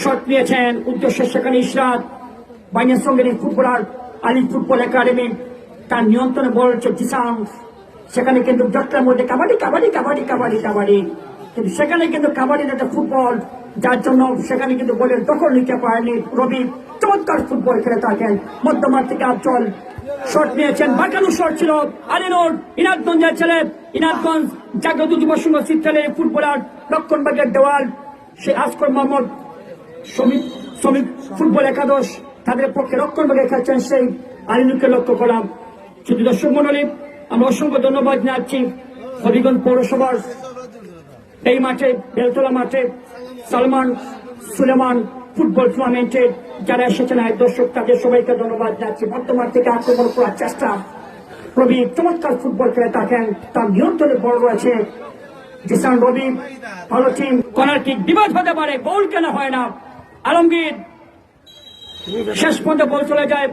Shot নিয়েছেন। উদ্দেশ্য সেখানে ইসরাত বাইনের সঙ্গে ফুটবলার আলী ফুটবল একাডেমি। তার নিয়ন্ত্রণে বল হচ্ছে জিসাম সেখানে কিন্তু জটলার মধ্যে কাবাডি কাবাডি কাবাডি কাবাডি কাবাডি। কিন্তু সেখানে কিন্তু কাবাডির একটা ফুটবল, যার জন্য সেখানে কিন্তু বলের দখল নিতে পারেনি রবি। চমৎকার ফুটবল খেলে থাকেন। মধ্যমার থেকে আফজল শট নিয়েছেন। বাঁকানো শট ছিল আলিনুর। ইনাদগঞ্জের ছেলে। ইনাদগঞ্জ জাগ্রত যুব সংঘ শীতকালে ফুটবলার লক্ষণবাগের দেওয়াল। সে আসকর মোহাম্মদ শ্রমিক শ্রমিক ফুটবল একাদশ তাদের পক্ষে রক্ষণভাগে খেলছেন সেই আলিনুকে লক্ষ্য করলাম শুধু দর্শক মন্ডলী আমরা অসংখ্য ধন্যবাদ জানাচ্ছি হবিগঞ্জ পৌরসভার এই মাঠে, বেলতলা মাঠে সালমান সুলেমান ফুটবল টুর্নামেন্টে যারা এসেছেন আয় দর্শক, তাদের সবাইকে ধন্যবাদ জানাচ্ছি। বর্তমান থেকে আক্রমণ করার চেষ্টা। রবি, চমৎকার ফুটবল খেলে থাকেন, তার নিয়ন্ত্রণে বল রয়েছে জিসান রবি, ভালো টিম বিবাদ হতে পারে? গোল কেন হয় না। আলমগীর, শেষ পর্যন্ত বল চলে যায়।